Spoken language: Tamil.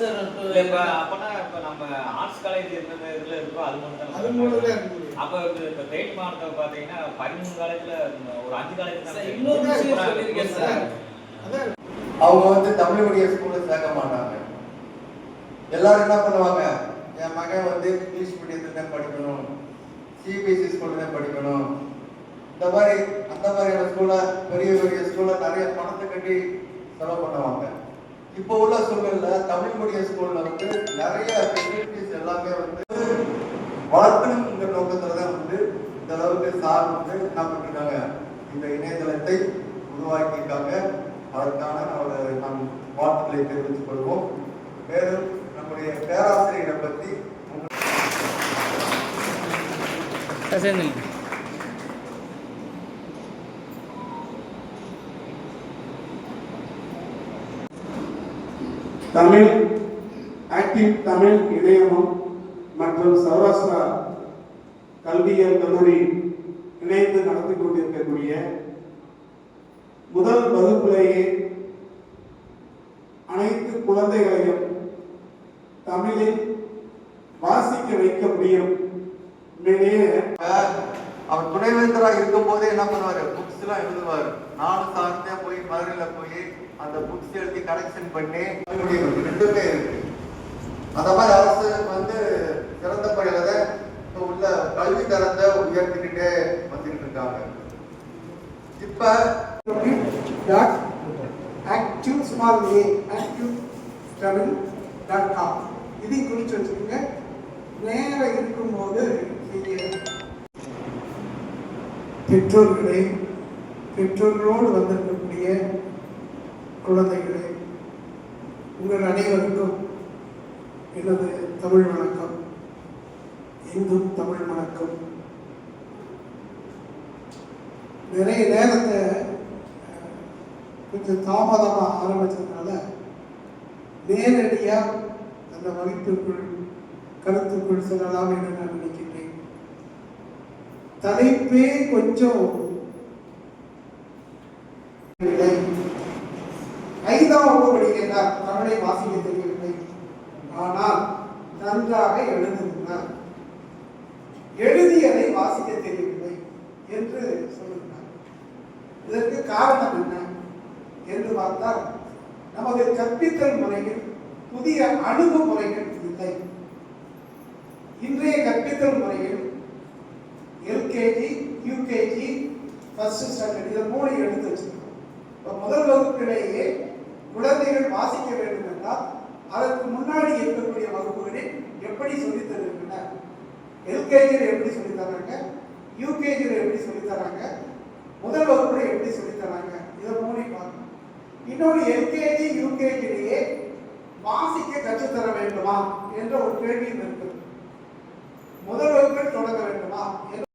சார் இப்ப அப்பனா இப்ப நம்ம ஆர்ட்ஸ் காலேஜ் இருந்தது இதுல இருக்கோ அது மட்டும் தான் அது மூலம் தான். அப்ப இப்ப தேனி மாவட்டத்தில் பாத்தீங்கன்னா பதிமூணு காலேஜ்ல ஒரு அஞ்சு காலேஜ் சார், இன்னொரு விஷயம் சொல்லியிருக்கேன் சார். அவங்க வந்து தமிழ் மீடியம் ஸ்கூல்ல சேர்க்க மாட்டாங்க. எல்லாரும் என்ன பண்ணுவாங்க? என் மகன் வந்து இங்கிலீஷ் மீடியத்துல தான் படிக்கணும். சிபிஎஸ்சி ஸ்கூல்ல தான் படிக்கணும். இந்த மாதிரி அந்த மாதிரியான ஸ்கூல்ல பெரிய பெரிய ஸ்கூல்ல நிறைய பணத்தை கட்டி செலவு பண்ணுவாங்க. இப்போ உள்ள சூழல்ல தமிழ் மீடியம் ஸ்கூல்ல வந்து நிறைய ஃபெசிலிட்டிஸ் எல்லாமே வந்து வளர்க்கணுங்கிற நோக்கத்துல தான் வந்து இந்த அளவுக்கு சார் வந்து என்ன பண்ணிருக்காங்க? இந்த இணையதளத்தை உருவாக்கியிருக்காங்க. அதற்கான அவரை நாம் வாழ்த்துக்களை தெரிவித்துக் கொள்வோம். மேலும் நம்முடைய பேராசிரியரை பற்றி தமிழ் ஆக்டிவ் தமிழ் இணையமும் மற்றும் சௌராஷ்டிரா கல்வியல் கல்லூரி இணைந்து நடத்தி கொண்டிருக்கக்கூடிய முதல் வகுப்பிலேயே அனைத்து குழந்தைகளையும் தமிழில் வாசிக்க வைக்க முடியும். அவர் துணைவேந்தராக இருக்கும் போதே என்ன பண்ணுவாரு? புக்ஸ் எல்லாம் எழுதுவார். நானும் சார்ந்தே மதுரையில் போய் அந்த புக்ஸ் எழுதி கலெக்ஷன் பண்ணி முடியும் ரெண்டுமே இருக்கு. அந்த மாதிரி அரசு வந்து சிறந்த பணியில இப்ப உள்ள கல்வி தரத்தை உயர்த்திக்கிட்டே வந்துட்டு இருக்காங்க. இப்போ active small A active Tamil dot com இதை குறித்து வச்சுக்கோங்க. நேரம் இருக்கும்போது நீங்கள் பெற்றோர்களே பெற்றோர்களோடு வந்திருக்கக்கூடிய குழந்தைகளே உங்கள் அனைவருக்கும் எனது தமிழ் வணக்கம். எங்கும் தமிழ் வணக்கம். நிறைய நேரத்தை கொஞ்சம் தாமதமாக ஆரம்பிச்சதுனால நேரடியாக அந்த வகுப்பிற்குள் கருத்துக்குள் செல்லலாம் என்று நான் நினைக்கின்றேன். தலைப்பே கொஞ்சம் இல்லை. ஐந்தாம் தமிழை வாசிக்க தெரியவில்லை. ஆனால் நன்றாக எழுதுகிறார் எழுதியதை வாசிக்க தெரியவில்லை என்று சொல்லுகிறார் இதற்கு காரணம் என்ன என்று பார்த்தால் நமது கற்பித்தல் முறையில் புதிய அணுகுமுறைகள் இல்லை. இன்றைய கற்பித்தல் முறையில் எல்கேஜி யூகேஜி ஃபர்ஸ்ட் ஸ்டாண்டர்ட் இதை மூணு எடுத்து வச்சிருக்கோம் இப்போ முதல் வகுப்பிலேயே குழந்தைகள் வாசிக்க வேண்டும் என்றால் அதற்கு முன்னாடி இருக்கக்கூடிய வகுப்புகளில் எப்படி சொல்லித் தருகின்றன எல்கேஜியில் எப்படி சொல்லித் தராங்க யூகேஜியில் எப்படி சொல்லித் தராங்க முதல் வகுப்புல எப்படி சொல்லித் தராங்க இதை மூணு பார்க்கணும். இன்னொரு எல்கேஜி யூகேஜிலேயே வாசிக்க கற்றுத்தர வேண்டுமா? என்ற ஒரு கேள்வியும் இருக்கிறது முதல் வகுப்பில் தொடங்க வேண்டுமா?